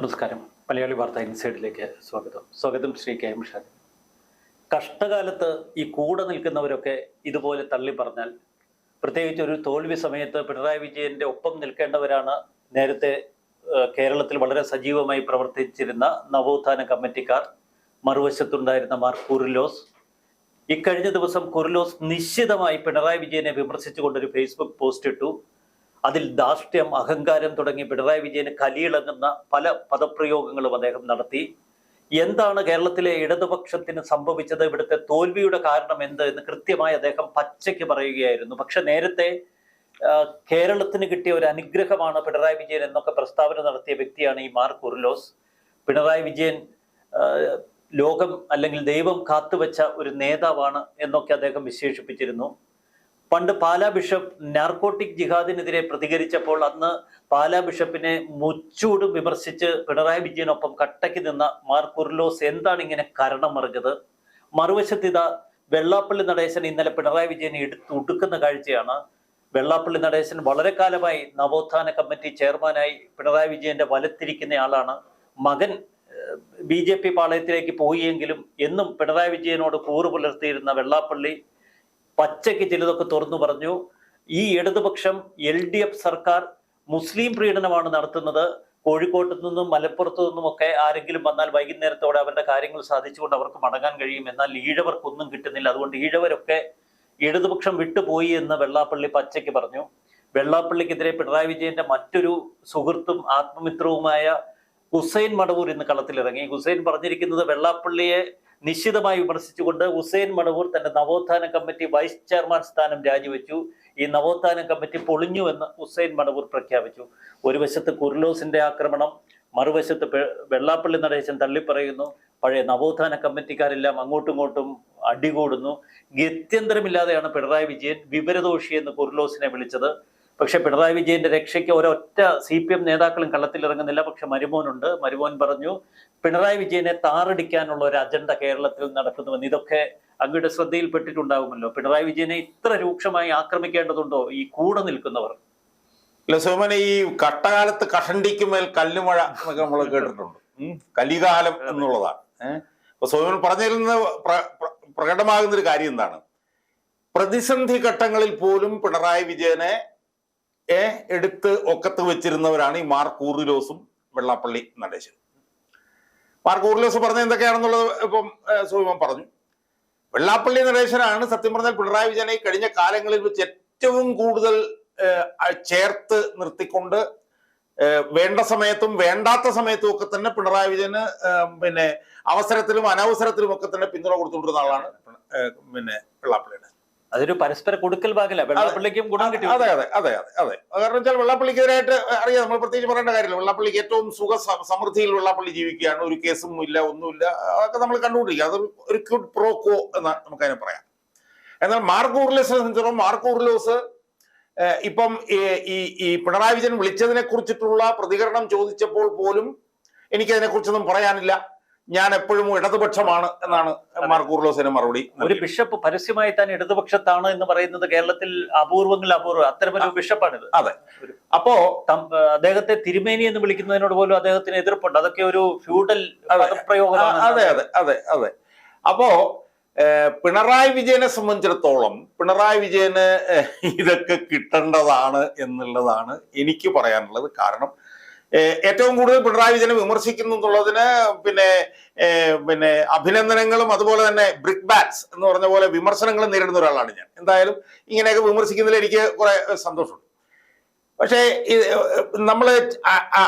നമസ്കാരം. മലയാളി വാർത്ത ഇൻസൈഡിലേക്ക് സ്വാഗതം. സ്വാഗതം ശ്രീ കെ എം ഷാൻ കഷ്ടകാലത്ത് ഈ കൂടെ നിൽക്കുന്നവരൊക്കെ ഇതുപോലെ തള്ളി പറഞ്ഞാൽ പ്രത്യേകിച്ച് ഒരു തോൽവി സമയത്ത് പിണറായി വിജയന്റെ ഒപ്പം നിൽക്കേണ്ടവരാണ് നേരത്തെ കേരളത്തിൽ വളരെ സജീവമായി പ്രവർത്തിച്ചിരുന്ന നവോത്ഥാന കമ്മിറ്റിക്കാർ. മറുവശത്തുണ്ടായിരുന്ന മാർ കുരുലോസ്. ഇക്കഴിഞ്ഞ ദിവസം കുരുലോസ് നിശ്ചിതമായി പിണറായി വിജയനെ വിമർശിച്ചുകൊണ്ടൊരു ഫേസ്ബുക്ക് പോസ്റ്റ് ഇട്ടു. അതിൽ ധാർഷ്ട്യം അഹങ്കാരം തുടങ്ങി പിണറായി വിജയന് കലിയിളങ്ങുന്ന പല പദപ്രയോഗങ്ങളും അദ്ദേഹം നടത്തി. എന്താണ് കേരളത്തിലെ ഇടതുപക്ഷത്തിന് സംഭവിച്ചത്? ഇവിടുത്തെ തോൽവിയുടെ കാരണം എന്ത് എന്ന് കൃത്യമായി അദ്ദേഹം പച്ചയ്ക്ക് പറയുകയായിരുന്നു. പക്ഷെ നേരത്തെ കേരളത്തിന് കിട്ടിയ ഒരു അനുഗ്രഹമാണ് പിണറായി വിജയൻ എന്നൊക്കെ പ്രസ്താവന നടത്തിയ വ്യക്തിയാണ് ഈ മാർക്ക് ഉർലോസ്. പിണറായി വിജയൻ ലോകം അല്ലെങ്കിൽ ദൈവം കാത്തുവെച്ച ഒരു നേതാവാണ് എന്നൊക്കെ അദ്ദേഹം വിശേഷിപ്പിച്ചിരുന്നു. പണ്ട് പാലാ ബിഷപ്പ് നാർക്കോട്ടിക് ജിഹാദിനെതിരെ പ്രതികരിച്ചപ്പോൾ അന്ന് പാലാ ബിഷപ്പിനെ മുച്ചൂടും വിമർശിച്ച് പിണറായി വിജയനൊപ്പം കട്ടയ്ക്ക് നിന്ന മാർ കുർലോസ് എന്താണ് ഇങ്ങനെ കരണം മറിഞ്ഞത്? മറുവശത്ത് ഇതാ വെള്ളാപ്പള്ളി നടേശൻ ഇന്നലെ പിണറായി വിജയനെ എടുത്ത് ഉടുക്കുന്ന കാഴ്ചയാണ്. വെള്ളാപ്പള്ളി നടേശൻ വളരെ കാലമായി നവോത്ഥാന കമ്മിറ്റി ചെയർമാനായി പിണറായി വിജയന്റെ വലത്തിരിക്കുന്ന ആളാണ്. മകൻ ബി ജെ പി പാളയത്തിലേക്ക് പോയിയെങ്കിലും എന്നും പിണറായി വിജയനോട് കൂറ് പുലർത്തിയിരുന്ന വെള്ളാപ്പള്ളി പച്ചയ്ക്ക് ചിലതൊക്കെ തുറന്നു പറഞ്ഞു. ഈ ഇടതുപക്ഷം എൽ ഡി എഫ് സർക്കാർ മുസ്ലിം പ്രീണനമാണ് നടത്തുന്നത്. കോഴിക്കോട്ട് നിന്നും മലപ്പുറത്തു നിന്നുമൊക്കെ ആരെങ്കിലും വന്നാൽ വൈകുന്നേരത്തോടെ അവരുടെ കാര്യങ്ങൾ സാധിച്ചുകൊണ്ട് അവർക്ക് മടങ്ങാൻ കഴിയും. എന്നാൽ ഈഴവർക്കൊന്നും കിട്ടുന്നില്ല. അതുകൊണ്ട് ഈഴവരൊക്കെ ഇടതുപക്ഷം വിട്ടുപോയി എന്ന് വെള്ളാപ്പള്ളി പച്ചയ്ക്ക് പറഞ്ഞു. വെള്ളാപ്പള്ളിക്കെതിരെ പിണറായി വിജയന്റെ മറ്റൊരു സുഹൃത്തും ആത്മമിത്രവുമായ ഹുസൈൻ മടവൂർ ഇന്ന് കളത്തിലിറങ്ങി. ഹുസൈൻ പറഞ്ഞിരിക്കുന്നത് വെള്ളാപ്പള്ളിയെ നിശ്ചിതമായി വിമർശിച്ചുകൊണ്ട് ഹുസൈൻ മടവൂർ തന്റെ നവോത്ഥാന കമ്മിറ്റി വൈസ് ചെയർമാൻ സ്ഥാനം രാജിവെച്ചു. ഈ നവോത്ഥാന കമ്മിറ്റി പൊളിഞ്ഞു എന്ന് ഹുസൈൻ മടവൂർ പ്രഖ്യാപിച്ചു. ഒരു വശത്ത് കുർലോസിന്റെ ആക്രമണം മറുവശത്ത് വെള്ളാപ്പള്ളി നടേശൻ തള്ളിപ്പറയുന്നു. പഴയ നവോത്ഥാന കമ്മിറ്റിക്കാരെല്ലാം അങ്ങോട്ടും ഇങ്ങോട്ടും അടികൂടുന്നു. ഗത്യന്തരമില്ലാതെയാണ് പിണറായി വിജയൻ വിവരദോഷി എന്ന് കുർലോസിനെ വിളിച്ചത്. പക്ഷെ പിണറായി വിജയന്റെ രക്ഷയ്ക്ക് ഒരൊറ്റ സി പി എം നേതാക്കളും കള്ളത്തിലിറങ്ങുന്നില്ല. പക്ഷെ മരുമോനുണ്ട്. മരുമോൻ പറഞ്ഞു പിണറായി വിജയനെ താറടിക്കാനുള്ള ഒരു അജണ്ട കേരളത്തിൽ നടക്കുന്നുവെന്ന്. ഇതൊക്കെ അങ്ങയുടെ ശ്രദ്ധയിൽപ്പെട്ടിട്ടുണ്ടാകുമല്ലോ പിണറായി വിജയനെ ഇത്ര രൂക്ഷമായി ആക്രമിക്കേണ്ടതുണ്ടോ ഈ കൂടെ നിൽക്കുന്നവർ? അല്ല സോമന ഈ കട്ടകാലത്ത് കഷണ്ടിക്കുമേൽ കല്ലുമഴ എന്നൊക്കെ നമ്മൾ കേട്ടിട്ടുണ്ട്. കലികാലം എന്നുള്ളതാണ്. അപ്പൊ സോമൻ പറഞ്ഞതിൽ നിന്ന് പ്ര- പ്ര- പ്രകടമാകുന്ന ഒരു കാര്യം എന്താണ്? പ്രതിസന്ധി ഘട്ടങ്ങളിൽ പോലും പിണറായി വിജയനെ ഏ എടുത്ത് ഒക്കത്ത് വെച്ചിരുന്നവരാണ് ഈ മാർ കൂറിലോസും വെള്ളാപ്പള്ളി നടേശനും. മാർ കൂറിലോസ് പറഞ്ഞ എന്തൊക്കെയാണെന്നുള്ളത് ഇപ്പം സോമൻ പറഞ്ഞു. വെള്ളാപ്പള്ളി നടേശനാണ് സത്യം പറഞ്ഞാൽ പിണറായി വിജയനെ കഴിഞ്ഞ കാലങ്ങളിൽ വെച്ച് ഏറ്റവും കൂടുതൽ ചേർത്ത് നിർത്തിക്കൊണ്ട് വേണ്ട സമയത്തും വേണ്ടാത്ത സമയത്തും ഒക്കെ തന്നെ പിണറായി വിജയന് പിന്നെ അവസരത്തിലും അനവസരത്തിലും ഒക്കെ തന്നെ പിന്തുണ കൊടുത്തുകൊണ്ടിരുന്ന ആളാണ് പിന്നെ വെള്ളാപ്പള്ളിയുടെ. അതൊരു പരസ്പര കൊടുക്കൽ ഭാഗല്ല വെള്ളാപ്പള്ളിക്കും ഗുണം കിട്ടി അതെ അതെ അതെ അതെ അതെ. കാരണം വെച്ചാൽ വെള്ളാപ്പള്ളിക്കെതിരായിട്ട് അറിയാം നമ്മൾ പ്രത്യേകിച്ച് പറയേണ്ട കാര്യമില്ല. വെള്ളാപ്പള്ളിക്ക് ഏറ്റവും സുഖ സമൃദ്ധിയിൽ വെള്ളാപ്പള്ളി ജീവിക്കുകയാണ്. ഒരു കേസും ഇല്ല ഒന്നുമില്ല. അതൊക്കെ നമ്മൾ കണ്ടുകൊണ്ടിരിക്കുക അതൊരു ഒരു ക്യൂഡ് പ്രോക്കോ എന്ന് നമുക്കതിനെ പറയാം. എന്നാൽ മാർക്ക് ഊർലോസിനെ സംബന്ധിച്ചിടത്തോളം മാർക്ക് ഇപ്പം ഈ- ഈ ഈ പിണറായി വിജയൻ വിളിച്ചതിനെ കുറിച്ചിട്ടുള്ള പ്രതികരണം ചോദിച്ചപ്പോൾ പോലും എനിക്കതിനെ കുറിച്ചൊന്നും പറയാനില്ല. ഞാൻ എപ്പോഴും ഇടതുപക്ഷമാണ് എന്നാണ് മാർക്കൂർലോസിന് മറുപടി ഒരു ബിഷപ്പ് പരസ്യമായി താൻ ഇടതുപക്ഷത്താണ് എന്ന് പറയുന്നത് കേരളത്തിൽ അപൂർവങ്ങളിൽ അപൂർവം അത്തരമൊരു ബിഷപ്പാണിത്. അതെ. അപ്പോ അദ്ദേഹത്തെ തിരുമേനി എന്ന് വിളിക്കുന്നതിനോട് പോലും അദ്ദേഹത്തിന് എതിർപ്പുണ്ട്. അതൊക്കെ ഒരു ഫ്യൂഡൽ പ്രയോഗമാണ് അതെ അതെ അതെ അതെ. അപ്പോ പിണറായി വിജയനെ സംബന്ധിച്ചിടത്തോളം പിണറായി വിജയന് ഇതൊക്കെ കിട്ടേണ്ടതാണ് എന്നുള്ളതാണ് എനിക്ക് പറയാനുള്ളത്. കാരണം ഏറ്റവും കൂടുതൽ പിണറായി വിജയനെ വിമർശിക്കുന്നു എന്നുള്ളതിന് പിന്നെ പിന്നെ അഭിനന്ദനങ്ങളും അതുപോലെ തന്നെ ബ്രിക് ബാറ്റ്സ് എന്ന് പറഞ്ഞ പോലെ വിമർശനങ്ങളും നേരിടുന്ന ഒരാളാണ് ഞാൻ. എന്തായാലും ഇങ്ങനെയൊക്കെ വിമർശിക്കുന്നതിൽ എനിക്ക് കുറെ സന്തോഷമുണ്ട്. പക്ഷേ നമ്മൾ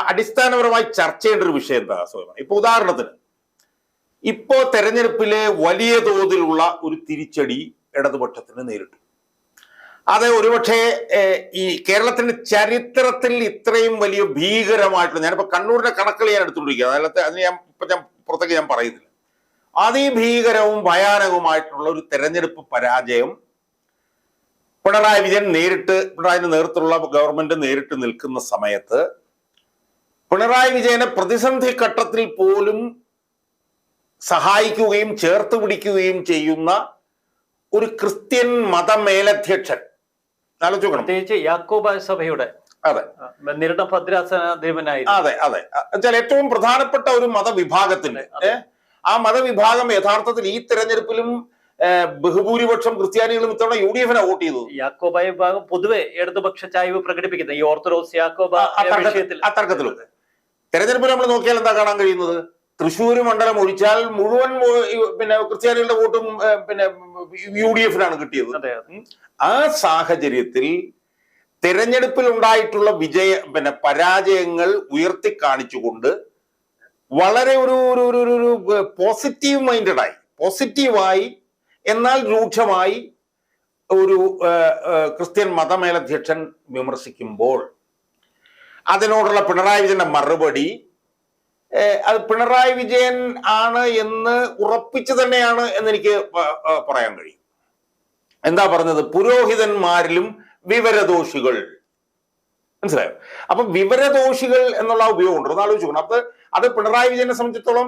അടിസ്ഥാനപരമായി ചർച്ച ചെയ്യേണ്ട ഒരു വിഷയം എന്താ സ്വയം ഇപ്പൊ ഉദാഹരണത്തിന് ഇപ്പോ തെരഞ്ഞെടുപ്പിലെ വലിയ തോതിലുള്ള ഒരു തിരിച്ചടി ഇടതുപക്ഷത്തിന് നേരിട്ടു. അത് ഒരുപക്ഷെ ഈ കേരളത്തിന്റെ ചരിത്രത്തിൽ ഇത്രയും വലിയ ഭീകരമായിട്ടുള്ള ഞാനിപ്പോ കണ്ണൂരിന്റെ കണക്കുകൾ ഞാൻ എടുത്തുകൊണ്ടിരിക്കുക അതിനകത്ത് അതിന് ഞാൻ ഇപ്പൊ ഞാൻ പുറത്തേക്ക് ഞാൻ പറയുന്നില്ല. അതിഭീകരവും ഭയാനകവുമായിട്ടുള്ള ഒരു തെരഞ്ഞെടുപ്പ് പരാജയം പിണറായി വിജയൻ നേരിട്ട് പിണറായിന്റെ നേതൃത്വമുള്ള ഗവൺമെന്റ് നേരിട്ട് നിൽക്കുന്ന സമയത്ത് പിണറായി വിജയനെ പ്രതിസന്ധി ഘട്ടത്തിൽ പോലും സഹായിക്കുകയും ചേർത്ത് പിടിക്കുകയും ചെയ്യുന്ന ഒരു ക്രിസ്ത്യൻ മതമേലധ്യക്ഷൻ പ്രത്യേകിച്ച് യാക്കോബ സഭയുടെ അതെ. അതെ അതെ. വെച്ചാൽ ഏറ്റവും പ്രധാനപ്പെട്ട ഒരു മതവിഭാഗത്തിന്റെ ആ മതവിഭാഗം യഥാർത്ഥത്തിൽ ഈ തെരഞ്ഞെടുപ്പിലും ബഹുഭൂരിപക്ഷം ക്രിസ്ത്യാനികളും ഇത്തവണ യു ഡി എഫിനെ വോട്ട് ചെയ്തു യാക്കോബായ വിഭാഗം പൊതുവെ ഇടതുപക്ഷ ചായ്വ് പ്രകടിപ്പിക്കുന്നത് ഈ ഓർത്തഡോക്സ് യാക്കോബ ആ, ആ വിഷയത്തിൽ. ആ തർക്കത്തിലും. തെരഞ്ഞെടുപ്പിൽ നമ്മൾ നോക്കിയാൽ എന്താ കാണാൻ കഴിയുന്നത്? തൃശ്ശൂർ മണ്ഡലം ഒഴിച്ചാൽ മുഴുവൻ പിന്നെ ക്രിസ്ത്യാനികളുടെ വോട്ടും പിന്നെ യു ഡി എഫിനാണ് കിട്ടിയത്. ആ സാഹചര്യത്തിൽ തെരഞ്ഞെടുപ്പിൽ ഉണ്ടായിട്ടുള്ള വിജയ പിന്നെ പരാജയങ്ങൾ ഉയർത്തി കാണിച്ചുകൊണ്ട് വളരെ ഒരു ഒരു ഒരു പോസിറ്റീവ് മൈൻഡഡായി പോസിറ്റീവായി എന്നാൽ രൂക്ഷമായി ഒരു ക്രിസ്ത്യൻ മതമേലധ്യക്ഷൻ വിമർശിക്കുമ്പോൾ അതിനോടുള്ള പിണറായി വിജയന്റെ മറുപടി അത് പിണറായി വിജയൻ ആണ് എന്ന് ഉറപ്പിച്ചു തന്നെയാണ് എന്നെനിക്ക് പറയാൻ കഴിയും. എന്താ പറഞ്ഞത്? പുരോഹിതന്മാരിലും വിവരദോഷികൾ. മനസ്സിലായോ? അപ്പൊ വിവരദോഷികൾ എന്നുള്ള ഉപയോഗം ഉപയോഗമുണ്ട് ഒന്ന് ആലോചിക്കണം അപ്പൊ അത് പിണറായി വിജയനെ സംബന്ധിച്ചിടത്തോളം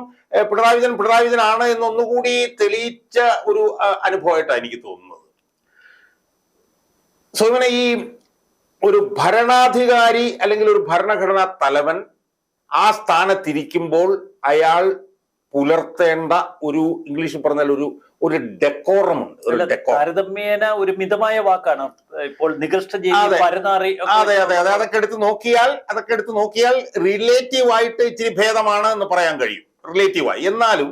പിണറായി വിജയൻ പിണറായി വിജയൻ ആണ് എന്നൊന്നുകൂടി തെളിയിച്ച ഒരു അനുഭവമായിട്ടാണ് എനിക്ക് തോന്നുന്നത്. സോ ഇങ്ങനെ ഈ ഒരു ഭരണാധികാരി അല്ലെങ്കിൽ ഒരു ഭരണഘടനാ തലവൻ ആ സ്ഥാനത്തിരിക്കുമ്പോൾ അയാൾ പുലർത്തേണ്ട ഒരു ഇംഗ്ലീഷിൽ പറഞ്ഞാൽ ഒരു ഒരു ഡെക്കോറമുണ്ട് ഒരു താരതമ്യേന ഒരു മിതമായ വാക്കാണ്. ഇപ്പോൾ നികൃഷ്ട ജീവി അതെ. പരനാറി അതെ അതെ അതെ. അതൊക്കെ എടുത്ത് നോക്കിയാൽ അതൊക്കെ എടുത്ത് നോക്കിയാൽ റിലേറ്റീവ് ആയിട്ട് ഇച്ചിരി ഭേദമാണ് എന്ന് പറയാൻ കഴിയും. റിലേറ്റീവായി എന്നാലും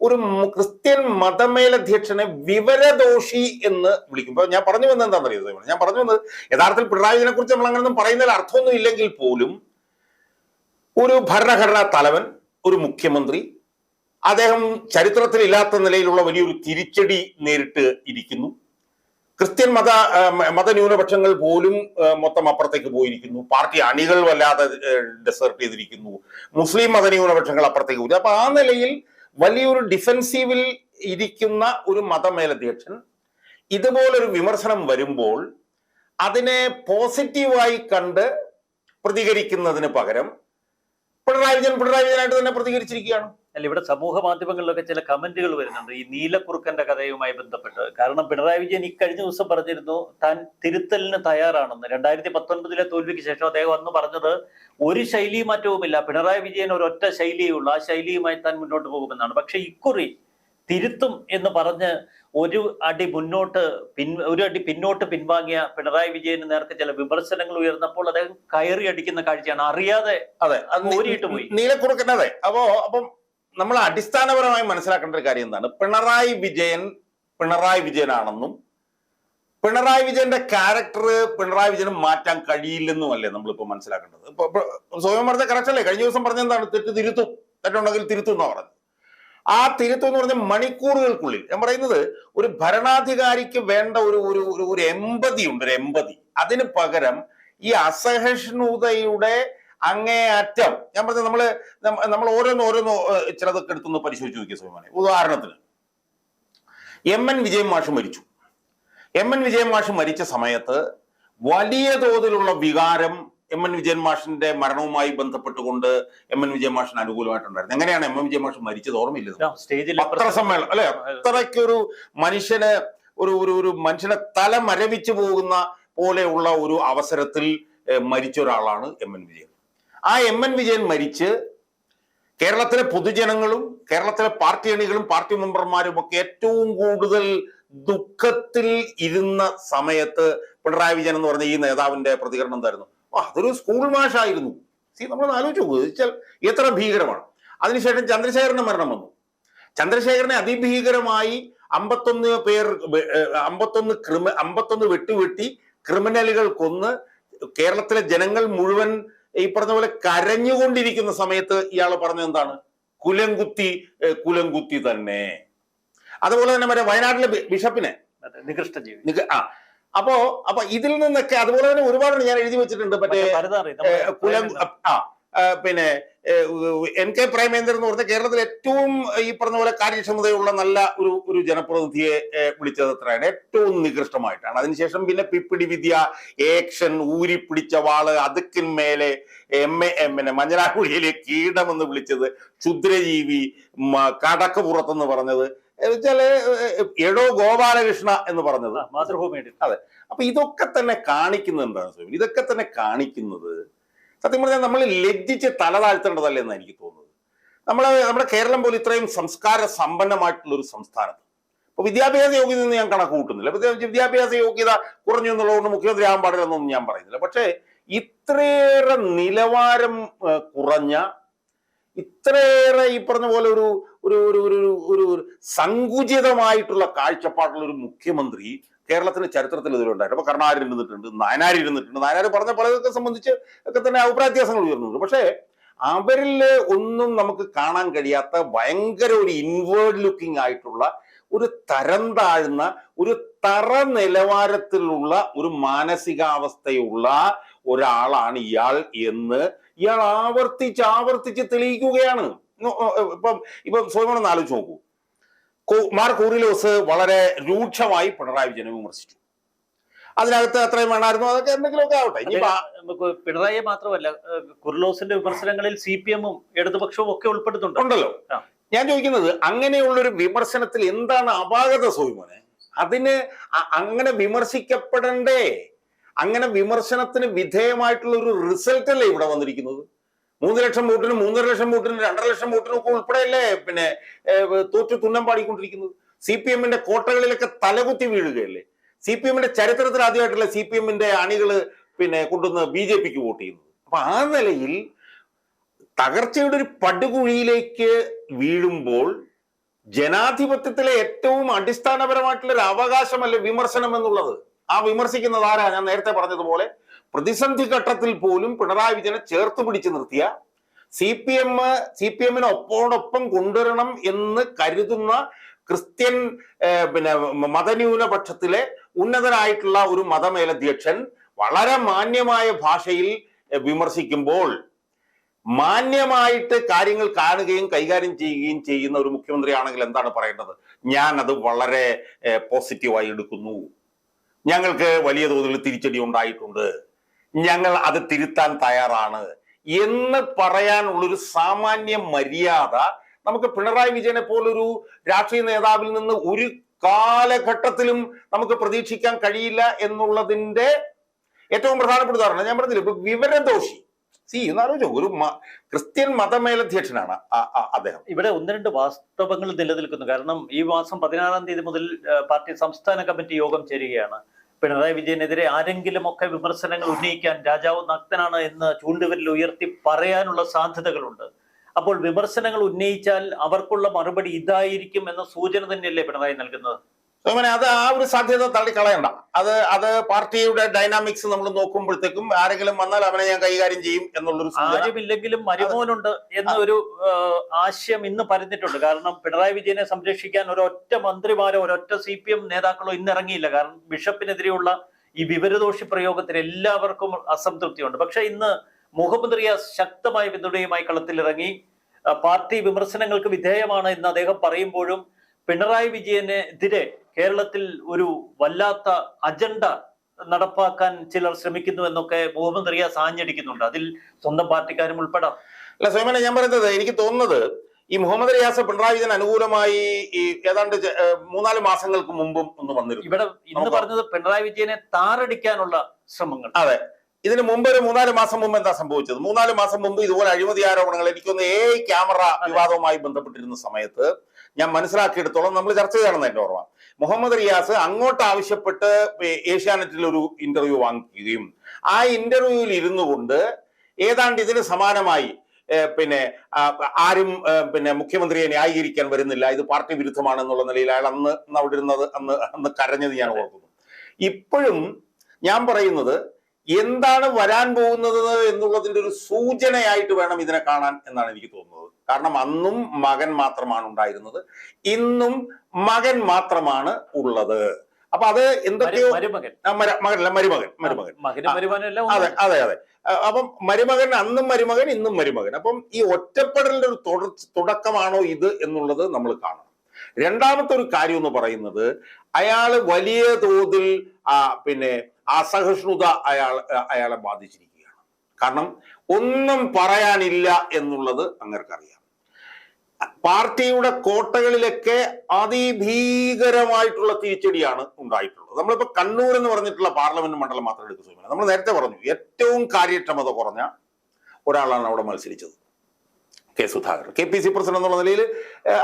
ഒരു ക്രിസ്ത്യൻ മതമേലധ്യക്ഷനെ വിവരദോഷി എന്ന് വിളിക്കുമ്പോൾ ഞാൻ പറഞ്ഞു വന്നത് എന്താണെന്ന് അറിയുന്നത് ഞാൻ പറഞ്ഞു വന്നത് യഥാർത്ഥത്തിൽ പിണറായി ഇതിനെ കുറിച്ച് നമ്മൾ അങ്ങനെയൊന്നും പറയുന്നതിൽ അർത്ഥമൊന്നും ഇല്ലെങ്കിൽ പോലും ഒരു ഭരണഘടനാ തലവൻ ഒരു മുഖ്യമന്ത്രി അദ്ദേഹം ചരിത്രത്തിൽ ഇല്ലാത്ത നിലയിലുള്ള വലിയൊരു തിരിച്ചടി നേരിട്ട് ഇരിക്കുന്നു. ക്രിസ്ത്യൻ മത മതന്യൂനപക്ഷങ്ങൾ പോലും മൊത്തം അപ്പുറത്തേക്ക് പോയിരിക്കുന്നു. പാർട്ടി അണികൾ വല്ലാതെ ഡെസേർട്ട് ചെയ്തിരിക്കുന്നു. മുസ്ലിം മതന്യൂനപക്ഷങ്ങൾ അപ്പുറത്തേക്ക് പോയി. അപ്പൊ ആ നിലയിൽ വലിയൊരു ഡിഫെൻസീവിൽ ഇരിക്കുന്ന ഒരു മതമേലധ്യക്ഷൻ ഇതുപോലൊരു വിമർശനം വരുമ്പോൾ അതിനെ പോസിറ്റീവായി കണ്ട് പ്രതികരിക്കുന്നതിന് പകരം പിണറായി വിജയൻ പിണറായി വിജയനായിട്ട് തന്നെ പ്രതികരിച്ചിരിക്കുകയാണ്. അല്ല ഇവിടെ സമൂഹ മാധ്യമങ്ങളിലൊക്കെ ചില കമന്റുകൾ വരുന്നുണ്ട്. ഈ നീലക്കുറുക്കന്റെ കഥയുമായി ബന്ധപ്പെട്ട്. കാരണം പിണറായി വിജയൻ ഈ കഴിഞ്ഞ ദിവസം പറഞ്ഞിരുന്നു താൻ തിരുത്തലിന് തയ്യാറാണെന്ന്. രണ്ടായിരത്തി പത്തൊൻപതിലെ തോൽവിക്ക് ശേഷം അദ്ദേഹം അന്ന് പറഞ്ഞത് ഒരു ശൈലി മാറ്റവുമില്ല. പിണറായി വിജയൻ ഒരൊറ്റ ശൈലിയേ ഉള്ളൂ. ആ ശൈലിയുമായി താൻ മുന്നോട്ട് പോകുമെന്നാണ്. പക്ഷെ ഇക്കുറി തിരുത്തും എന്ന് പറഞ്ഞ് ഒരു അടി മുന്നോട്ട് പിൻ ഒരു അടി പിന്നോട്ട് പിൻവാങ്ങിയ പിണറായി വിജയന് നേരത്തെ ചില വിമർശനങ്ങൾ ഉയർന്നപ്പോൾ അദ്ദേഹം കയറി അടിക്കുന്ന കാഴ്ചയാണ്. അറിയാതെ അതെ. ഊരിയിട്ട് പോയി. നീലക്കുറുക്കൻ അതെ. അപ്പോ അപ്പം നമ്മൾ അടിസ്ഥാനപരമായി മനസ്സിലാക്കേണ്ട ഒരു കാര്യം എന്താണ്? പിണറായി വിജയൻ പിണറായി വിജയനാണെന്നും പിണറായി വിജയന്റെ ക്യാരക്ടർ പിണറായി വിജയന് മാറ്റാൻ കഴിയില്ലെന്നും അല്ലേ നമ്മളിപ്പോ മനസ്സിലാക്കേണ്ടത്? ഇപ്പൊ സ്വയം പറഞ്ഞ കറക്റ്റ് അല്ലേ? കഴിഞ്ഞ ദിവസം പറഞ്ഞ എന്താണ്? തെറ്റ് തിരുത്തും. തെറ്റുണ്ടെങ്കിൽ തിരുത്തും എന്നാ പറഞ്ഞത്. ആ തിരുത്തം എന്ന് പറഞ്ഞ മണിക്കൂറുകൾക്കുള്ളിൽ ഞാൻ പറയുന്നത് ഒരു ഭരണാധികാരിക്ക് വേണ്ട ഒരു ഒരു ഒരു- എമ്പതി ഉണ്ട് ഒരു എമ്പതി. അതിന് പകരം ഈ അസഹിഷ്ണുതയുടെ അങ്ങേയറ്റം ഞാൻ പറഞ്ഞത് നമ്മൾ നമ്മൾ ഓരോന്ന് ഓരോന്ന് ചിലതൊക്കെ എടുത്തൊന്ന് പരിശോധിച്ച് നോക്കിയ സമയമാണ് ഉദാഹരണത്തിന് എം എൻ വിജയൻ മാഷ് മരിച്ചു. എം എൻ വിജയൻ മാഷ് മരിച്ച സമയത്ത് വലിയ തോതിലുള്ള വികാരം എം എൻ വിജയൻ മാഷിന്റെ മരണവുമായി ബന്ധപ്പെട്ടുകൊണ്ട് എം എൻ വിജയൻ മാഷിന് അനുകൂലമായിട്ടുണ്ടായിരുന്നു. എങ്ങനെയാണ് എം എൻ വിജയൻ മാഷ് മരിച്ചത്? ഓർമ്മയില്ല സ്റ്റേജിൽ പത്രസമ്മേളനം അല്ലെ? അത്രയ്ക്കൊരു മനുഷ്യന് ഒരു ഒരു ഒരു മനുഷ്യനെ തല മരവിച്ചു പോകുന്ന പോലെയുള്ള ഒരു അവസരത്തിൽ മരിച്ച ഒരാളാണ് എം എൻ വിജയൻ. ആ എം എൻ വിജയൻ മരിച്ച് കേരളത്തിലെ പൊതുജനങ്ങളും കേരളത്തിലെ പാർട്ടി അണികളും പാർട്ടി മെമ്പർമാരും ഒക്കെ ഏറ്റവും കൂടുതൽ ദുഃഖത്തിൽ ഇരുന്ന സമയത്ത് പിണറായി വിജയൻ എന്ന് പറഞ്ഞ ഈ നേതാവിന്റെ പ്രതികരണം എന്തായിരുന്നു? "ഓ, അതൊരു സ്കൂൾ മാഷായിരുന്നു. സി നമ്മൾ ആലോചിച്ച് ചോദിച്ചാൽ എത്ര ഭീകരമാണ്. അതിനുശേഷം ചന്ദ്രശേഖരന്റെ മരണം വന്നു. ചന്ദ്രശേഖരനെ അതിഭീകരമായി അമ്പത്തൊന്ന് പേർ അമ്പത്തൊന്ന് ക്രിമി അമ്പത്തൊന്ന് വെട്ടുവെട്ടി ക്രിമിനലുകൾ കൊന്ന് കേരളത്തിലെ ജനങ്ങൾ മുഴുവൻ ഈ പറഞ്ഞ പോലെ കരഞ്ഞുകൊണ്ടിരിക്കുന്ന സമയത്ത് ഇയാൾ പറഞ്ഞത് എന്താണ്? കുലംകുത്തി കുലംകുത്തി തന്നെ. അതുപോലെ തന്നെ മറ്റേ വയനാട്ടിലെ ബിഷപ്പിനെ. നികൃഷ്ടജീവി. നിക- ആ അപ്പോ അപ്പൊ ഇതിൽ നിന്നൊക്കെ അതുപോലെ തന്നെ ഒരുപാട് ഞാൻ എഴുതി വെച്ചിട്ടുണ്ട്. മറ്റേ കുലം ആ പിന്നെ എൻ കെ പ്രേമേന്ദ്രൻ എന്ന് പറഞ്ഞ കേരളത്തിൽ ഏറ്റവും ഈ പറഞ്ഞ പോലെ കാര്യക്ഷമതയുള്ള നല്ല ഒരു ഒരു ജനപ്രതിനിധിയെ വിളിച്ചത് എത്രയാണ് ഏറ്റവും നികൃഷ്ടമായിട്ടാണ്. അതിനുശേഷം പിന്നെ പിപ്പിടി വിദ്യ ഏക്ഷൻ ഊരിപ്പിടിച്ച വാൾ അതുക്കിന്മേലെ എം എ എം പിന്നെ കീടം കീടമെന്ന് വിളിച്ചത് ക്ഷുദ്രജീവി കടക്ക് പുറത്തെന്ന് പറഞ്ഞത്. വെച്ചാൽ എടോ ഗോപാലകൃഷ്ണ എന്ന് പറഞ്ഞത്. മാതൃഭൂമി അതെ. അപ്പൊ ഇതൊക്കെ തന്നെ കാണിക്കുന്നത് എന്താണ് സ്വാമി ഇതൊക്കെ തന്നെ കാണിക്കുന്നത് സത്യം പറഞ്ഞാൽ നമ്മൾ ലജ്ജിച്ച് തല താഴ്ത്തേണ്ടതല്ലേ എന്നാണ് എനിക്ക് തോന്നുന്നത്. നമ്മളെ നമ്മുടെ കേരളം പോലും ഇത്രയും സംസ്കാര സമ്പന്നമായിട്ടുള്ള ഒരു സംസ്ഥാനത്ത്. ഇപ്പൊ വിദ്യാഭ്യാസ യോഗ്യത ഒന്നും ഞാൻ കണക്ക് കൂട്ടുന്നില്ല. വിദ്യാഭ്യാസ യോഗ്യത കുറഞ്ഞു എന്നുള്ളതുകൊണ്ട് മുഖ്യമന്ത്രി ആകാൻ പാടില്ലെന്നൊന്നും ഞാൻ പറയുന്നില്ല. പക്ഷേ ഇത്രയേറെ നിലവാരം കുറഞ്ഞ ഇത്രയേറെ ഈ പറഞ്ഞ പോലെ ഒരു ഒരു ഒരു ഒരു ഒരു സങ്കുചിതമായിട്ടുള്ള കാഴ്ചപ്പാടുള്ള ഒരു മുഖ്യമന്ത്രി കേരളത്തിന്റെ ചരിത്രത്തിൽ ഇതിലുണ്ടായിട്ട് അപ്പൊ കരുണാകരൻ ഇരുന്നിട്ടുണ്ട് നായനാർ ഇരുന്നിട്ടുണ്ട്. നായനാർ പറഞ്ഞ പലതൊക്കെ സംബന്ധിച്ച് ഒക്കെ തന്നെ അഭിപ്രായ വ്യത്യാസങ്ങൾ ഉയർന്നുണ്ട് പക്ഷേ അവരിൽ ഒന്നും നമുക്ക് കാണാൻ കഴിയാത്ത ഭയങ്കര ഒരു ഇൻവേർഡ് ലുക്കിംഗ് ആയിട്ടുള്ള ഒരു തരം താഴ്ന്ന ഒരു തറ നിലവാരത്തിലുള്ള ഒരു മാനസികാവസ്ഥയുള്ള ഒരാളാണ് ഇയാൾ എന്ന് ഇയാൾ ആവർത്തിച്ച് ആവർത്തിച്ച് തെളിയിക്കുകയാണ്. ഇപ്പം ഇപ്പം സ്വയമാണെന്ന് ആലോചിച്ച് നോക്കൂ. മാർ കൂറിലോസ് വളരെ രൂക്ഷമായി പിണറായി വിജയനെ വിമർശിച്ചു. അതിനകത്ത് അത്രയും വേണമായിരുന്നു അതൊക്കെ എന്തെങ്കിലുമൊക്കെ ആവട്ടെ. പിണറായി മാത്രമല്ല കുർലോസിന്റെ വിമർശനങ്ങളിൽ സി പി എമ്മും ഇടതുപക്ഷവും ഒക്കെ ഉൾപ്പെടുത്തുന്നുണ്ട് ഉണ്ടല്ലോ. ഞാൻ ചോദിക്കുന്നത് അങ്ങനെയുള്ളൊരു വിമർശനത്തിൽ എന്താണ് അപാകത സോയിമോനെ? അതിന് അങ്ങനെ വിമർശിക്കപ്പെടണ്ടേ? അങ്ങനെ വിമർശനത്തിന് വിധേയമായിട്ടുള്ള ഒരു റിസൾട്ട് അല്ലേ ഇവിടെ വന്നിരിക്കുന്നത്? മൂന്ന് ലക്ഷം വോട്ടിനും മൂന്നര ലക്ഷം വോട്ടിനും രണ്ടര ലക്ഷം വോട്ടിനും ഒക്കെ ഉൾപ്പെടെയല്ലേ പിന്നെ തോറ്റു തുന്നം പാടിക്കൊണ്ടിരിക്കുന്നത്? സി പി എമ്മിന്റെ കോട്ടകളിലൊക്കെ തലകുത്തി വീഴുകയല്ലേ? സി പി എമ്മിന്റെ ചരിത്രത്തിൽ ആദ്യമായിട്ടുള്ള സി പി എമ്മിന്റെ അണികൾ പിന്നെ കൊണ്ടുവന്ന് ബി ജെ പിക്ക് വോട്ട് ചെയ്യുന്നത്. അപ്പൊ ആ നിലയിൽ തകർച്ചയുടെ ഒരു പടുകുഴിയിലേക്ക് വീഴുമ്പോൾ ജനാധിപത്യത്തിലെ ഏറ്റവും അടിസ്ഥാനപരമായിട്ടുള്ള ഒരു അവകാശമല്ലേ വിമർശനം എന്നുള്ളത്? ആ വിമർശിക്കുന്നത് ആരാ? ഞാൻ നേരത്തെ പറഞ്ഞതുപോലെ പ്രതിസന്ധി ഘട്ടത്തിൽ പോലും പിണറായി വിജയനെ ചേർത്ത് പിടിച്ചു നിർത്തിയ C P M C P എമ്മിന് ഒപ്പോടൊപ്പം കൊണ്ടുവരണം എന്ന് കരുതുന്ന ക്രിസ്ത്യൻ പിന്നെ മതന്യൂനപക്ഷത്തിലെ ഉന്നതനായിട്ടുള്ള ഒരു മതമേലധ്യക്ഷൻ വളരെ മാന്യമായ ഭാഷയിൽ വിമർശിക്കുമ്പോൾ മാന്യമായിട്ട് കാര്യങ്ങൾ കാണുകയും കൈകാര്യം ചെയ്യുകയും ചെയ്യുന്ന ഒരു മുഖ്യമന്ത്രിയാണെങ്കിൽ എന്താണ് പറയേണ്ടത്? ഞാൻ അത് വളരെ പോസിറ്റീവായി എടുക്കുന്നു. ഞങ്ങൾക്ക് വലിയ തോതിൽ തിരിച്ചടി ഉണ്ടായിട്ടുണ്ട്. ഞങ്ങൾ അത് തിരുത്താൻ തയ്യാറാണ്. എന്ന് പറയാനുള്ളൊരു സാമാന്യ മര്യാദ നമുക്ക് പിണറായി വിജയനെ പോലൊരു രാഷ്ട്രീയ നേതാവിൽ നിന്ന് ഒരു കാലഘട്ടത്തിലും നമുക്ക് പ്രതീക്ഷിക്കാൻ കഴിയില്ല എന്നുള്ളതിന്റെ ഏറ്റവും പ്രധാനപ്പെട്ട ഉദാഹരണം ഞാൻ പറഞ്ഞില്ല ഇപ്പൊ വിവരദോഷി സി എന്നാലോചിച്ചോ ഒരു ക്രിസ്ത്യൻ മതമേലധ്യക്ഷനാണ് അദ്ദേഹം. ഇവിടെ ഒന്ന് രണ്ട് വാസ്തവങ്ങൾ നിലനിൽക്കുന്നു. കാരണം ഈ മാസം പതിനാറാം തീയതി മുതൽ പാർട്ടി സംസ്ഥാന കമ്മിറ്റി യോഗം ചേരുകയാണ്. പിണറായി വിജയനെതിരെ ആരെങ്കിലുമൊക്കെ വിമർശനങ്ങൾ ഉന്നയിക്കാൻ രാജാവ് നക്തനാണ് എന്ന് ചൂണ്ടുവിരൽ ഉയർത്തി പറയാനുള്ള സാധ്യതകളുണ്ട്. അപ്പോൾ വിമർശനങ്ങൾ ഉന്നയിച്ചാൽ അവർക്കുള്ള മറുപടി ഇതായിരിക്കും എന്ന സൂചന തന്നെയല്ലേ പിണറായി നൽകുന്നത്? സോമനെ അത് ആ ഒരു സാധ്യത തള്ളിക്കളയണ്ട. അത് അത് പാർട്ടിയുടെ ഡൈനാമിക്സ് നമ്മൾ നോക്കുമ്പോഴത്തേക്കും ആരെങ്കിലും വന്നാൽ അവനെ ഞാൻ കൈകാര്യം ചെയ്യും എന്നുള്ളൊരു ആരുമില്ലെങ്കിലും മരുമോനുണ്ട് എന്നൊരു ആശയം ഇന്ന് പരന്നിട്ടുണ്ട്. കാരണം പിണറായി വിജയനെ സംരക്ഷിക്കാൻ ഒരൊറ്റ മന്ത്രിമാരോ ഒരൊറ്റ സി പി എം നേതാക്കളോ ഇന്ന് ഇറങ്ങിയില്ല. കാരണം ബിഷപ്പിനെതിരെയുള്ള ഈ വിവരദോഷി പ്രയോഗത്തിൽ എല്ലാവർക്കും അസംതൃപ്തിയുണ്ട്. പക്ഷെ ഇന്ന് മുഹമ്മദ് റിയാസ് ശക്തമായ പിന്തുണയുമായി കളത്തിലിറങ്ങി പാർട്ടി വിമർശനങ്ങൾക്ക് വിധേയമാണ് എന്ന് അദ്ദേഹം പറയുമ്പോഴും പിണറായി വിജയനെതിരെ കേരളത്തിൽ ഒരു വല്ലാത്ത അജണ്ട നടപ്പാക്കാൻ ചിലർ ശ്രമിക്കുന്നു എന്നൊക്കെ മുഹമ്മദ് റിയാസ് ആഞ്ഞടിക്കുന്നുണ്ട്. അതിൽ സ്വന്തം പാർട്ടിക്കാരും ഉൾപ്പെടാം. അല്ല സ്വയമനെ ഞാൻ പറയുന്നത് എനിക്ക് തോന്നുന്നത് ഈ മുഹമ്മദ് റിയാസ് പിണറായി വിജയൻ അനുകൂലമായി ഈ ഏതാണ്ട് മൂന്നാൽ മാസങ്ങൾക്ക് മുമ്പും ഒന്ന് വന്നിരുന്നു. ഇവിടെ ഇന്ന് പറഞ്ഞത് പിണറായി വിജയനെ താറടിക്കാനുള്ള ശ്രമങ്ങൾ. അതെ. ഇതിന് മുമ്പ് ഒരു മൂന്നാൽ മാസം മുമ്പ് എന്താ സംഭവിച്ചത്? മൂന്നാൽ മാസം മുമ്പ് ഇതുപോലെ അഴിമതി ആരോപണങ്ങൾ എനിക്കൊന്ന് ഏ ക്യാമറ വിവാദവുമായി ബന്ധപ്പെട്ടിരുന്ന സമയത്ത് ഞാൻ മനസ്സിലാക്കിയെടുത്തോളം നമ്മൾ ചർച്ച ചെയ്യണമെന്ന് എന്റെ ഓർമ്മ. മുഹമ്മദ് റിയാസ് അങ്ങോട്ട് ആവശ്യപ്പെട്ട് ഏഷ്യാനെറ്റിൽ ഒരു ഇന്റർവ്യൂ വാങ്ങിക്കുകയും. ആ ഇന്റർവ്യൂവിൽ ഇരുന്നു കൊണ്ട് ഏതാണ്ട് ഇതിന് സമാനമായി പിന്നെ ആരും പിന്നെ മുഖ്യമന്ത്രിയെ ന്യായീകരിക്കാൻ വരുന്നില്ല. ഇത് പാർട്ടി വിരുദ്ധമാണ് എന്നുള്ള നിലയിൽ അയാൾ അന്ന് അവിടെ ഇരുന്നത് അന്ന് അന്ന് കരഞ്ഞത് ഞാൻ ഓർക്കുന്നു. ഇപ്പോഴും ഞാൻ പറയുന്നത് എന്താണ് വരാൻ പോകുന്നത് എന്നുള്ളതിന്റെ ഒരു സൂചനയായിട്ട് വേണം ഇതിനെ കാണാൻ എന്നാണ് എനിക്ക് തോന്നുന്നത്. കാരണം അന്നും മകൻ മാത്രമാണ് ഉണ്ടായിരുന്നത്. ഇന്നും മകൻ മാത്രമാണ് ഉള്ളത്. അപ്പൊ അത് എന്തൊക്കെയോ മകനല്ല മരുമകൻ മരുമകൻ. അതെ അതെ അതെ. അപ്പം മരുമകൻ അന്നും മരുമകൻ ഇന്നും മരുമകൻ. അപ്പം ഈ ഒറ്റപ്പെടലിന്റെ ഒരു തുടക്കമാണോ ഇത് എന്നുള്ളത് നമ്മൾ കാണണം. രണ്ടാമത്തെ ഒരു കാര്യം എന്ന് പറയുന്നത് അയാൾ വലിയ തോതിൽ പിന്നെ അസഹിഷ്ണുത അയാൾ അയാളെ ബാധിച്ചിരിക്കുകയാണ്. കാരണം ഒന്നും പറയാനില്ല എന്നുള്ളത് അങ്ങർക്കറിയാം. പാർട്ടിയുടെ കോട്ടകളിലൊക്കെ അതിഭീകരമായിട്ടുള്ള തിരിച്ചടിയാണ് ഉണ്ടായിട്ടുള്ളത്. നമ്മളിപ്പോ കണ്ണൂർ എന്ന് പറഞ്ഞിട്ടുള്ള പാർലമെന്റ് മണ്ഡലം മാത്രം എടുക്കുക നമ്മൾ നേരത്തെ പറഞ്ഞു ഏറ്റവും കാര്യക്ഷമത കുറഞ്ഞ ഒരാളാണ് അവിടെ മത്സരിച്ചത്. K Sudhakar K P C president എന്നുള്ള നിലയിൽ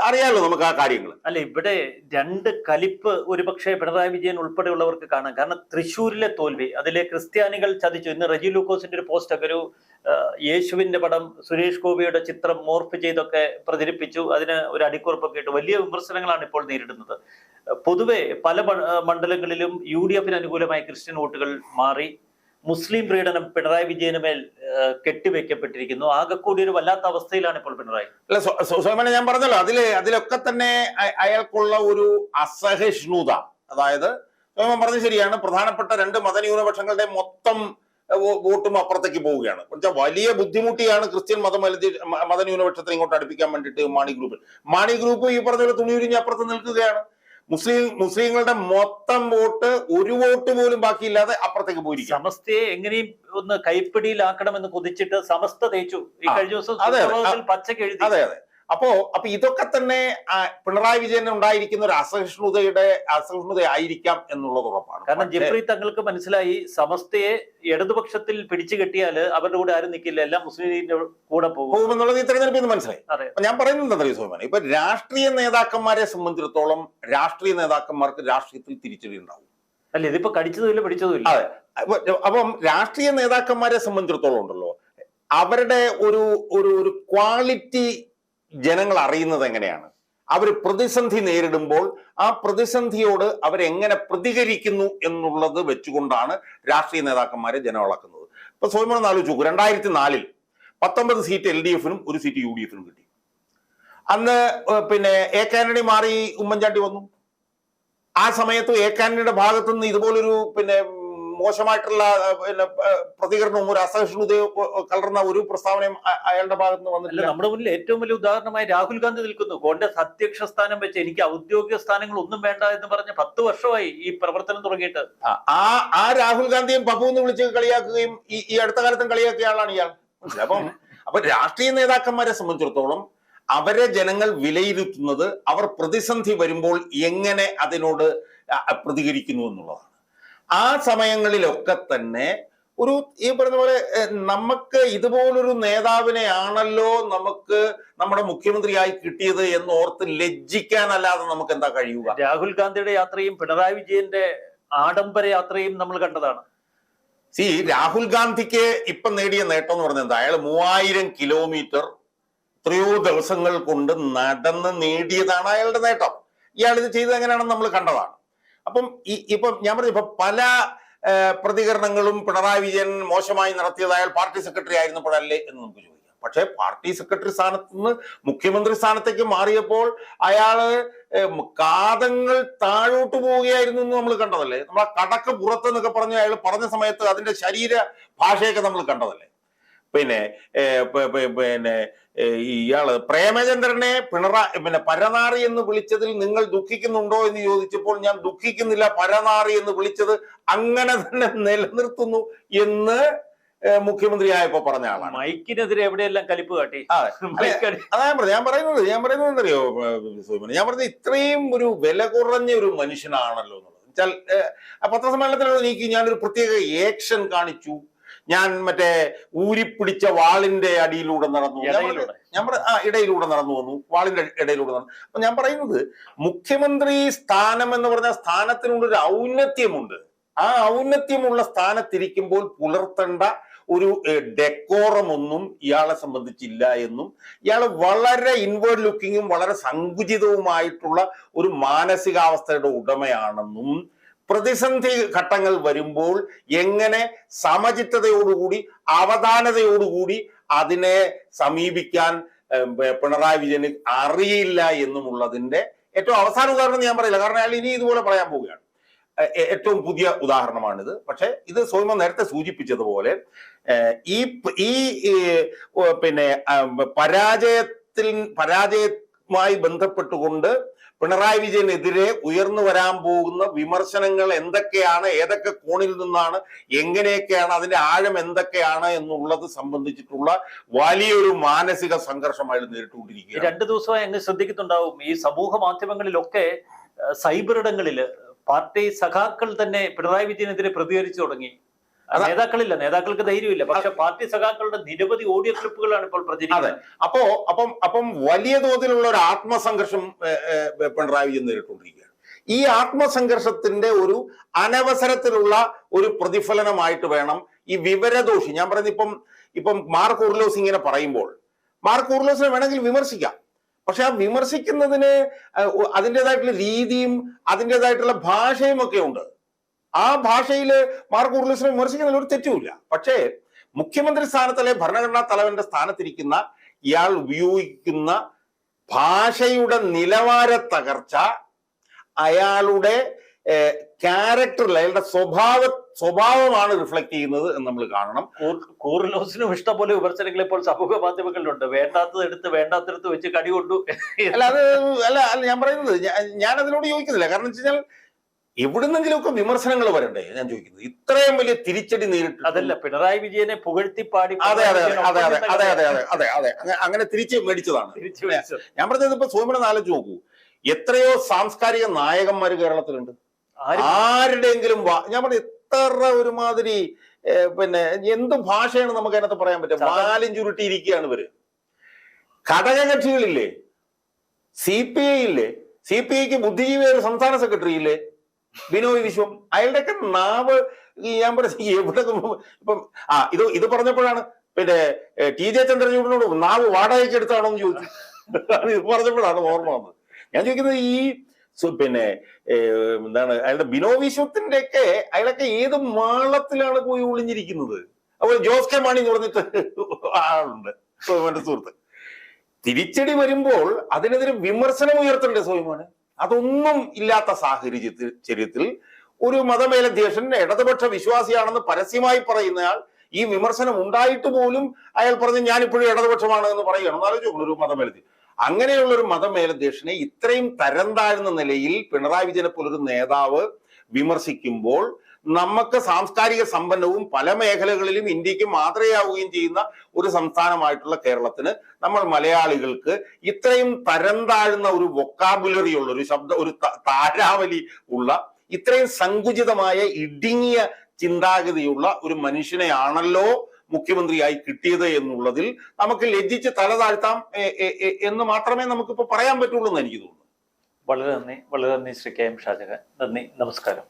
അറിയാമല്ലോ നമുക്ക് ആ കാര്യങ്ങൾ അല്ല ഇവിടെ രണ്ട് കലിപ്പ് ഒരുപക്ഷെ പിണറായി വിജയൻ ഉൾപ്പെടെയുള്ളവർക്ക് കാണാം. കാരണം തൃശ്ശൂരിലെ തോൽവി അതിലെ ക്രിസ്ത്യാനികൾ ചതിച്ചു. ഇന്ന് റജി ലൂക്കോസിന്റെ ഒരു പോസ്റ്റ് ഒക്കെ ഒരു യേശുവിന്റെ പടം സുരേഷ് ഗോപിയുടെ ചിത്രം മോർഫ് ചെയ്തൊക്കെ പ്രചരിപ്പിച്ചു. അതിന് ഒരു അടിക്കുറപ്പൊക്കെ ഇട്ട്. വലിയ വിമർശനങ്ങളാണ് ഇപ്പോൾ നേരിടുന്നത്. പൊതുവെ പല മണ്ഡലങ്ങളിലും യു ഡി എഫിന് അനുകൂലമായി ക്രിസ്ത്യൻ വോട്ടുകൾ മാറി. മുസ്ലിം പ്രീഡനം പിണറായി വിജയന് മേൽ കെട്ടിവെക്കപ്പെട്ടിരിക്കുന്നു. ആകെക്കൂടി ഒരു വല്ലാത്ത അവസ്ഥയിലാണ് ഇപ്പോൾ പിണറായി. അല്ല സോമന ഞാൻ പറഞ്ഞല്ലോ അതിൽ അതിലൊക്കെ തന്നെ അയ- അയാൾക്കുള്ള ഒരു അസഹിഷ്ണുത. അതായത് സോമൻ പറഞ്ഞ ശരിയാണ് പ്രധാനപ്പെട്ട രണ്ട് മതന്യൂനപക്ഷങ്ങളുടെ മൊത്തം വോട്ടും അപ്പുറത്തേക്ക് പോവുകയാണ്. എന്നുവെച്ചാൽ വലിയ ബുദ്ധിമുട്ടിയാണ് ക്രിസ്ത്യൻ മതം മതന്യൂനപക്ഷത്തെ ഇങ്ങോട്ട് അടുപ്പിക്കാൻ വേണ്ടിയിട്ട് മാണി ഗ്രൂപ്പിൽ. മാണി ഗ്രൂപ്പ് ഈ പറഞ്ഞ തുണിയുരിഞ്ഞ് അപ്പുറത്ത് നിൽക്കുകയാണ്. മുസ്ലിം മുസ്ലിങ്ങളുടെ മൊത്തം വോട്ട് ഒരു വോട്ട് പോലും ബാക്കിയില്ലാതെ അപ്പുറത്തേക്ക് പോയിരിക്കും സമസ്തയെ എങ്ങനെയും ഒന്ന് കൈപ്പിടിയിലാക്കണമെന്ന് കൊതിച്ചിട്ട് സമസ്ത തേച്ചു. ഈ കഴിഞ്ഞ ദിവസം പച്ചക്കെഴുതി അതെ അതെ. അപ്പോ അപ്പൊ ഇതൊക്കെ തന്നെ പിണറായി വിജയൻ ഉണ്ടായിരിക്കുന്ന ഒരു അസഹിഷ്ണുതയുടെ അസഹിഷ്ണുത ആയിരിക്കാം എന്നുള്ളത് ഉറപ്പാണ്. കാരണം ജെഫ്രി തങ്ങൾക്ക് മനസ്സിലായി സമസ്തയെ ഇടതുപക്ഷത്തിൽ പിടിച്ചു കെട്ടിയാൽ അവരുടെ കൂടെ ആരും നിൽക്കില്ല എല്ലാം മുസ്ലിം ലീഗിന്റെ കൂടെ പോകും. പോകുമെന്നുള്ളത് ഈ തെരഞ്ഞെടുപ്പിൽ നിന്ന് മനസ്സിലായി. ഞാൻ പറയുന്നത് എന്താ സോമൻ ഇപ്പൊ രാഷ്ട്രീയ നേതാക്കന്മാരെ സംബന്ധിച്ചിടത്തോളം രാഷ്ട്രീയ നേതാക്കന്മാർക്ക് രാഷ്ട്രീയത്തിൽ തിരിച്ചടി ഉണ്ടാവും. അല്ല ഇതിപ്പോ കടിച്ചതുമില്ല പിടിച്ചതുമില്ല. അതെ. അപ്പൊ രാഷ്ട്രീയ നേതാക്കന്മാരെ സംബന്ധിച്ചിടത്തോളം ഉണ്ടല്ലോ അവരുടെ ഒരു ഒരു ക്വാളിറ്റി ജനങ്ങൾ അറിയുന്നത് എങ്ങനെയാണ്? അവർ പ്രതിസന്ധി നേരിടുമ്പോൾ ആ പ്രതിസന്ധിയോട് അവരെങ്ങനെ പ്രതികരിക്കുന്നു എന്നുള്ളത് വെച്ചുകൊണ്ടാണ് രാഷ്ട്രീയ നേതാക്കന്മാരെ ജനം അളക്കുന്നത്. ഇപ്പൊ സ്വയം നാലോചിച്ചു രണ്ടായിരത്തി നാലിൽ പത്തൊമ്പത് സീറ്റ് എൽ ഡി എഫിനും ഒരു സീറ്റ് യു ഡി എഫിനും കിട്ടി. അന്ന് പിന്നെ എ കാനഡി മാറി ഉമ്മൻചാണ്ടി വന്നു. ആ സമയത്ത് എ കാനഡിയുടെ ഭാഗത്തുനിന്ന് ഇതുപോലൊരു പിന്നെ മോശമായിട്ടുള്ള പിന്നെ പ്രതികരണവും ഒരു അസഹിഷ്ണുതയോ കലർന്ന ഒരു പ്രസ്താവനയും അയാളുടെ ഭാഗത്ത് നിന്ന് വന്നിട്ടില്ല നമ്മുടെ മുന്നിൽ ഏറ്റവും വലിയ ഉദാഹരണമായി രാഹുൽ ഗാന്ധി നിൽക്കുന്നു. കോൺഗ്രസ് അധ്യക്ഷ സ്ഥാനം വെച്ച് എനിക്ക് ഔദ്യോഗിക സ്ഥാനങ്ങൾ ഒന്നും വേണ്ട എന്ന് പറഞ്ഞ പത്ത് വർഷമായി ഈ പ്രവർത്തനം തുടങ്ങിയിട്ട്. ആ- ആ രാഹുൽ ഗാന്ധിയും പപ്പു എന്ന് വിളിച്ച് കളിയാക്കുകയും ഈ ഈ അടുത്ത കാലത്തും കളിയാക്കിയ ആളാണ് ഇയാൾ? അപ്പം അപ്പൊ രാഷ്ട്രീയ നേതാക്കന്മാരെ സംബന്ധിച്ചിടത്തോളം അവരെ ജനങ്ങൾ വിലയിരുത്തുന്നത് അവർ പ്രതിസന്ധി വരുമ്പോൾ എങ്ങനെ അതിനോട് പ്രതികരിക്കുന്നു എന്നുള്ളതാണ്. ആ സമയങ്ങളിലൊക്കെ തന്നെ ഒരു ഈ പറഞ്ഞ പോലെ നമുക്ക് ഇതുപോലൊരു നേതാവിനെയാണല്ലോ നമുക്ക് നമ്മുടെ മുഖ്യമന്ത്രിയായി കിട്ടിയത് എന്ന് ഓർത്ത് ലജ്ജിക്കാനല്ലാതെ നമുക്ക് എന്താ കഴിയുക? രാഹുൽ ഗാന്ധിയുടെ യാത്രയും പിണറായി വിജയന്റെ ആഡംബര യാത്രയും നമ്മൾ കണ്ടതാണ്. സി രാഹുൽ ഗാന്ധിക്ക് ഇപ്പൊ നേടിയ നേട്ടം എന്ന് പറഞ്ഞത് അയാൾ മൂവായിരം കിലോമീറ്റർ എത്രയോ ദിവസങ്ങൾ കൊണ്ട് നടന്ന് നേടിയതാണ് അയാളുടെ നേട്ടം. ഇയാൾ ഇത് ചെയ്തത് എങ്ങനെയാണെന്ന് നമ്മൾ കണ്ടതാണ്. അപ്പം ഈ ഇപ്പം ഞാൻ പറഞ്ഞു ഇപ്പൊ പല പ്രതികരണങ്ങളും പിണറായി വിജയൻ മോശമായി നടത്തിയതായാൽ പാർട്ടി സെക്രട്ടറി ആയിരുന്നപ്പോഴല്ലേ എന്ന് നമുക്ക് ചോദിക്കാം. പക്ഷേ പാർട്ടി സെക്രട്ടറി സ്ഥാനത്ത് നിന്ന് മുഖ്യമന്ത്രി സ്ഥാനത്തേക്ക് മാറിയപ്പോൾ അയാൾ കാതങ്ങൾ താഴോട്ട് പോവുകയായിരുന്നു എന്ന് നമ്മൾ കണ്ടതല്ലേ? നമ്മൾ ആ കടക്ക് പുറത്ത് എന്നൊക്കെ പറഞ്ഞ് അയാൾ പറഞ്ഞ സമയത്ത് അതിന്റെ ശരീര ഭാഷയൊക്കെ നമ്മൾ കണ്ടതല്ലേ? പിന്നെ പിന്നെ ഇയാൾ പ്രേമചന്ദ്രനെ പിണറ പിന്നെ പരനാറി എന്ന് വിളിച്ചതിൽ നിങ്ങൾ ദുഃഖിക്കുന്നുണ്ടോ എന്ന് ചോദിച്ചപ്പോൾ ഞാൻ ദുഃഖിക്കുന്നില്ല പരനാറി എന്ന് വിളിച്ചത് അങ്ങനെ തന്നെ നിലനിർത്തുന്നു എന്ന് മുഖ്യമന്ത്രി മുഖ്യമന്ത്രിയായപ്പോ പറഞ്ഞ ആളാണ്. മൈക്കിനെതിരെ എവിടെയെല്ലാം കലിപ്പ് കാട്ടി? അതെ. ഞാൻ ഞാൻ പറയുന്നത് ഞാൻ പറയുന്നത് എന്തറിയോ ഞാൻ പറഞ്ഞത് ഇത്രയും ഒരു വില കുറഞ്ഞ ഒരു മനുഷ്യനാണല്ലോ എന്നുള്ളത്. വെച്ചാൽ നീക്കി ഞാനൊരു പ്രത്യേക ഏക്ഷൻ കാണിച്ചു. ഞാൻ മറ്റേ ഊരിപ്പിടിച്ച വാളിന്റെ അടിയിലൂടെ നടന്നു ഞാൻ ആ ഇടയിലൂടെ നടന്നു വന്നു. വാളിന്റെ ഇടയിലൂടെ നടന്നു അപ്പൊ ഞാൻ പറയുന്നത് മുഖ്യമന്ത്രി സ്ഥാനം എന്ന് പറഞ്ഞ സ്ഥാനത്തിനുള്ളൊരു ഔന്നത്യമുണ്ട്. ആ ഔന്നത്യമുള്ള സ്ഥാനത്തിരിക്കുമ്പോൾ പുലർത്തേണ്ട ഒരു ഡെക്കോറം ഒന്നും ഇയാളെ സംബന്ധിച്ചില്ല എന്നും ഇയാൾ വളരെ ഇൻവേർഡ് ലുക്കിങ്ങും വളരെ സങ്കുചിതവുമായിട്ടുള്ള ഒരു മാനസികാവസ്ഥയുടെ ഉടമയാണെന്നും പ്രതിസന്ധി ഘട്ടങ്ങൾ വരുമ്പോൾ എങ്ങനെ സമചിത്തതയോടുകൂടി അവധാനതയോടുകൂടി അതിനെ സമീപിക്കാൻ പിണറായി വിജയന് അറിയില്ല എന്നുമുള്ളതിന്റെ ഏറ്റവും അവസാന ഉദാഹരണം ഞാൻ പറയില്ല. കാരണം അയാൾ ഇനി ഇതുപോലെ പറയാൻ പോവുകയാണ്. ഏറ്റവും പുതിയ ഉദാഹരണമാണിത്. പക്ഷെ ഇത് സോമ നേരത്തെ സൂചിപ്പിച്ചതുപോലെ ഈ ഈ പിന്നെ പരാജയത്തിൽ പരാജയവുമായി ബന്ധപ്പെട്ടുകൊണ്ട് പിണറായി വിജയനെതിരെ ഉയർന്നു വരാൻ പോകുന്ന വിമർശനങ്ങൾ എന്തൊക്കെയാണ്? ഏതൊക്കെ കോണിൽ നിന്നാണ്? എങ്ങനെയൊക്കെയാണ്? അതിന്റെ ആഴം എന്തൊക്കെയാണ്? എന്നുള്ളത് സംബന്ധിച്ചിട്ടുള്ള വലിയൊരു മാനസിക സംഘർഷമായിട്ട് നേരിട്ടുകൊണ്ടിരിക്കുക രണ്ടു ദിവസമായി അങ്ങ് ശ്രദ്ധിക്കുന്നുണ്ടാവും. ഈ സമൂഹ മാധ്യമങ്ങളിലൊക്കെ സൈബർ ഇടങ്ങളിൽ പാർട്ടി സഖാക്കൾ തന്നെ പിണറായി വിജയനെതിരെ പ്രതികരിച്ചു തുടങ്ങി. നേതാക്കളില്ല നേതാക്കൾക്ക് ധൈര്യമില്ല. പക്ഷെ പാർട്ടി സഖാക്കളുടെ നിരവധി ഓഡിയോ ക്ലിപ്പുകളാണ് ഇപ്പോൾ പ്രചരിക്കുന്നത്. അപ്പോ അപ്പം അപ്പം വലിയ തോതിലുള്ള ഒരു ആത്മസംഘർഷം പിണറായി വിജയൻ നേരിട്ടുകൊണ്ടിരിക്കുകയാണ്. ഈ ആത്മസംഘർഷത്തിന്റെ ഒരു അനവസരത്തിലുള്ള ഒരു പ്രതിഫലനമായിട്ട് വേണം ഈ വിവരദോഷി. ഞാൻ പറയുന്നത് ഇപ്പം ഇപ്പം മാർക്ക് ഉർലോസ് ഇങ്ങനെ പറയുമ്പോൾ മാർക്ക് ഉർലോസിനെ വേണമെങ്കിൽ വിമർശിക്കാം. പക്ഷെ ആ വിമർശിക്കുന്നതിന് അതിന്റെതായിട്ടുള്ള രീതിയും അതിന്റെതായിട്ടുള്ള ഭാഷയും ഒക്കെ ഉണ്ട്. ആ ഭാഷയിൽ മാർക്ക് ഉർലിസിനെ വിമർശിക്കുന്നതിൽ ഒരു തെറ്റുമില്ല. പക്ഷേ മുഖ്യമന്ത്രി സ്ഥാനത്തല്ലെ ഭരണഘടനാ തലവന്റെ സ്ഥാനത്തിരിക്കുന്ന ഇയാൾ ഉപയോഗിക്കുന്ന ഭാഷയുടെ നിലവാര തകർച്ച അയാളുടെ ക്യാരക്ടറിൽ അയാളുടെ സ്വഭാവ സ്വഭാവമാണ് റിഫ്ലക്ട് ചെയ്യുന്നത് എന്ന് നമ്മൾ കാണണം. കൂറിലോസിനും കൂറിലോസിനും ഇഷ്ടംപോലെ വിമർശനങ്ങൾ ഇപ്പോൾ സമൂഹ മാധ്യമങ്ങളിലുണ്ട്. വേണ്ടാത്തത് എടുത്ത് വേണ്ടാത്തടുത്ത് വെച്ച് കടി കൊണ്ടു. അല്ല അത് അല്ല അല്ല ഞാൻ പറയുന്നത് ഞാൻ അതിനോട് യോജിക്കുന്നില്ല. കാരണം വെച്ച് കഴിഞ്ഞാൽ എവിടുന്നെങ്കിലുമൊക്കെ വിമർശനങ്ങൾ വരണ്ടേ? ഞാൻ ചോദിക്കുന്നത് ഇത്രയും വലിയ തിരിച്ചടി നേരിട്ട് അതല്ല പിണറായി വിജയനെ പുകഴ്ത്തി പാടി അതെ അതെ അതെ അതെ അതെ അതെ അതെ അതെ അതെ. അങ്ങനെ- തിരിച്ച് മേടിച്ചതാണ്. ഞാൻ പറഞ്ഞത് ഇപ്പൊ സോമനെ ആലോചിച്ച് നോക്കൂ. എത്രയോ സാംസ്കാരിക നായകന്മാർ കേരളത്തിലുണ്ട്. ആരും? ആരുടെയെങ്കിലും ഞാൻ പറഞ്ഞു എത്ര ഒരുമാതിരി പിന്നെ എന്ത് ഭാഷയാണ് നമുക്ക് അതിനകത്ത് പറയാൻ പറ്റുക. ബാലും ചുരുട്ടിയിരിക്കുകയാണ് ഇവർ. ഘടകകക്ഷികളില്ലേ? സി പി ഐ ഇല്ലേ? സി പി ഐക്ക് ബുദ്ധിജീവി ഒരു സംസ്ഥാന സെക്രട്ടറി ഇല്ലേ? ബിനോയ് വിശ്വം അയാളുടെയൊക്കെ നാവ് ഞാൻ പറഞ്ഞ എവിടെ ഇപ്പം ആ ഇത് ഇത് പറഞ്ഞപ്പോഴാണ് പിന്നെ ടി ജെ ചന്ദ്രചൂഡിനോട് നാവ് വാടകയ്ക്ക് എടുത്താണോ എന്ന് ചോദിച്ചു ഇത് പറഞ്ഞപ്പോഴാണ് ഓർമ്മ വന്നത്. ഞാൻ ചോദിക്കുന്നത് ഈ പിന്നെ എന്താണ് അയാളുടെ ബിനോ വിശ്വത്തിന്റെ ഒക്കെ അയാളൊക്കെ ഏത് മാളത്തിലാണ് പോയി ഒളിഞ്ഞിരിക്കുന്നത്? അപ്പോൾ ജോസ് കെ മാണി എന്ന് പറഞ്ഞിട്ട് ആളുണ്ട് സോയിമാന്റെ സുഹൃത്ത്. തിരിച്ചടി വരുമ്പോൾ അതിനെതിരെ വിമർശനം ഉയർത്തണ്ടേ സോയിമാന്. അതൊന്നും ഇല്ലാത്ത സാഹചര്യത്തിൽ ചര്യത്തിൽ ഒരു മതമേലധ്യക്ഷൻ ഇടതുപക്ഷ വിശ്വാസിയാണെന്ന് പരസ്യമായി പറയുന്നയാൾ ഈ വിമർശനം ഉണ്ടായിട്ട് പോലും അയാൾ പറഞ്ഞ് ഞാനിപ്പോഴും ഇടതുപക്ഷമാണ് എന്ന് പറയുകയാണ്. നോക്കണം ഒരു മതമേലധ്യക്ഷൻ. അങ്ങനെയുള്ള ഒരു മതമേലധ്യക്ഷനെ ഇത്രയും തരം താഴ്ന്ന നിലയിൽ പിണറായി വിജയനെ പോലൊരു നേതാവ് വിമർശിക്കുമ്പോൾ നമുക്ക് സാംസ്കാരിക സമ്പന്നവും പല മേഖലകളിലും ഇന്ത്യയ്ക്ക് മാതൃകയാവുകയും ചെയ്യുന്ന ഒരു സംസ്ഥാനമായിട്ടുള്ള കേരളത്തിന് നമ്മൾ മലയാളികൾക്ക് ഇത്രയും തരം താഴ്ന്ന ഒരു വൊക്കാബുലറി ഉള്ള ഒരു ശബ്ദ ഒരു താരാവലി ഉള്ള ഇത്രയും സങ്കുചിതമായ ഇടുങ്ങിയ ചിന്താഗതിയുള്ള ഒരു മനുഷ്യനെയാണല്ലോ മുഖ്യമന്ത്രിയായി കിട്ടിയത് എന്നുള്ളതിൽ നമുക്ക് ലജ്ജിച്ച് തല താഴ്ത്താം എന്ന് മാത്രമേ നമുക്കിപ്പോ പറയാൻ പറ്റുള്ളൂ എന്ന് എനിക്ക് തോന്നുന്നു. വളരെ നന്ദി വളരെ നന്ദി ശ്രീ കെ എം ഷാജഹാൻ. നന്ദി നമസ്കാരം.